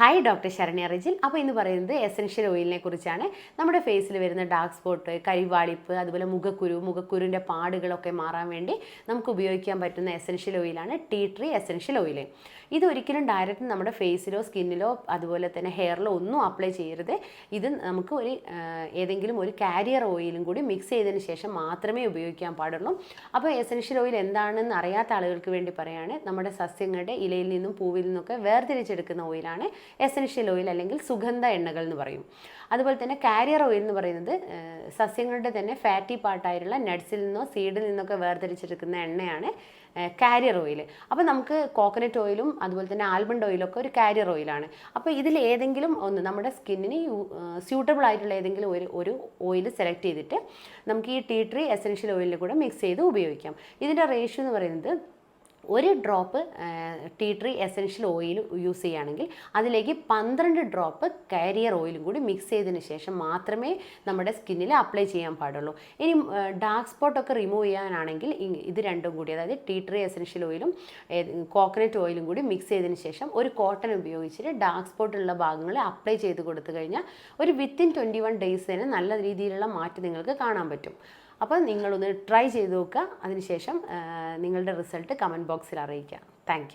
Hi doctor Saranya Rijin അപ്പോൾ ഇന്ന് പറയുന്നത് എസൻഷ്യൽ ഓയിലിനെ കുറിച്ചാണ്. നമ്മുടെ ഫേസിൽ വരുന്ന ഡാർക്ക് സ്പോട്ട് കരിവാളിപ്പ് അതുപോലെ മുഖക്കുരു മുഖക്കുരുവിന്റെ പാടുകളൊക്കെ മാറാൻ വേണ്ടി നമുക്ക് ഉപയോഗിക്കാൻ പറ്റുന്ന എസൻഷ്യൽ ഓയിലാണ് ടീ ട്രീ എസൻഷ്യൽ ഓയിൽ ഇത് ഒരിക്കലും ഡയറക്റ്റ് നമ്മുടെ ഫേസിലോ സ്കിന്നിലോ അതുപോലെ തന്നെ ഹെയറിലോ ഒന്നും അപ്ലൈ ചെയ്യരുത്. ഇത് നമുക്ക് ഒരു ഏതെങ്കിലും ഒരു കാരിയർ ഓയിലും കൂടി മിക്സ് ചെയ്തതിന് ശേഷം മാത്രമേ ഉപയോഗിക്കാൻ പാടുള്ളൂ. അപ്പോൾ എസൻഷ്യൽ ഓയിൽ എന്താണെന്ന് അറിയാത്ത ആളുകൾക്ക് വേണ്ടി പറയുകയാണ് നമ്മുടെ സസ്യങ്ങളുടെ ഇലയിൽ നിന്നും പൂവിൽ നിന്നൊക്കെ വേർതിരിച്ചെടുക്കുന്ന ഓയിലാണ് എസൻഷ്യൽ ഓയിൽ അല്ലെങ്കിൽ സുഗന്ധ എണ്ണകൾ എന്ന് പറയും. അതുപോലെ തന്നെ കാരിയർ ഓയിൽ എന്ന് പറയുന്നത് സസ്യങ്ങളുടെ തന്നെ ഫാറ്റി പാർട്ടായിട്ടുള്ള നട്ട്സിൽ നിന്നോ സീഡിൽ നിന്നൊക്കെ വേർതിരിച്ചെടുക്കുന്ന എണ്ണയാണ് കാരിയർ ഓയിൽ. അപ്പോൾ നമുക്ക് കോക്കനട്ട് ഓയിലും അതുപോലെ തന്നെ ആൽമണ്ട് ഓയിലൊക്കെ ഒരു കാരിയർ ഓയിലാണ്. അപ്പോൾ ഇതിൽ ഏതെങ്കിലും ഒന്ന് നമ്മുടെ സ്കിന്നിന് സ്യൂട്ടബിൾ ആയിട്ടുള്ള ഏതെങ്കിലും ഒരു ഒരു ഓയിൽ സെലക്ട് ചെയ്തിട്ട് നമുക്ക് ഈ ടീ ട്രീ എസൻഷ്യൽ ഓയിലിൽ കൂടെ മിക്സ് ചെയ്ത് ഉപയോഗിക്കാം. ഇതിന്റെ റേഷ്യോ എന്ന് പറയുന്നത് ഒരു drop tea tree essential oil use ചെയ്യുകയാണെങ്കിൽ അതിലേക്ക് പന്ത്രണ്ട് ഡ്രോപ്പ് കാരിയർ ഓയിലും കൂടി മിക്സ് ചെയ്തതിന് ശേഷം മാത്രമേ നമ്മുടെ സ്കിന്നിൽ അപ്ലൈ ചെയ്യാൻ പാടുള്ളൂ. ഇനി ഡാർക്ക് സ്പോട്ടൊക്കെ റിമൂവ് ചെയ്യാനാണെങ്കിൽ ഇത് രണ്ടും കൂടി അതായത് ടീ ട്രീ എസൻഷ്യൽ ഓയിലും കോക്കനട്ട് ഓയിലും കൂടി മിക്സ് ചെയ്തതിന് ശേഷം ഒരു കോട്ടൺ ഉപയോഗിച്ചിട്ട് ഡാർക്ക് സ്പോട്ടുള്ള ഭാഗങ്ങളിൽ അപ്ലൈ ചെയ്ത് കൊടുത്തു കഴിഞ്ഞാൽ ഒരു വിത്തിൻ ട്വന്റി വൺ ഡേയ്സ് തന്നെ നല്ല രീതിയിലുള്ള മാറ്റം നിങ്ങൾക്ക് കാണാൻ പറ്റും. അപ്പോൾ നിങ്ങളൊന്ന് ട്രൈ ചെയ്ത് നോക്കുക. അതിനുശേഷം നിങ്ങളുടെ റിസൾട്ട് കമന്റ് ബോക്സിൽ അറിയിക്കുക. താങ്ക്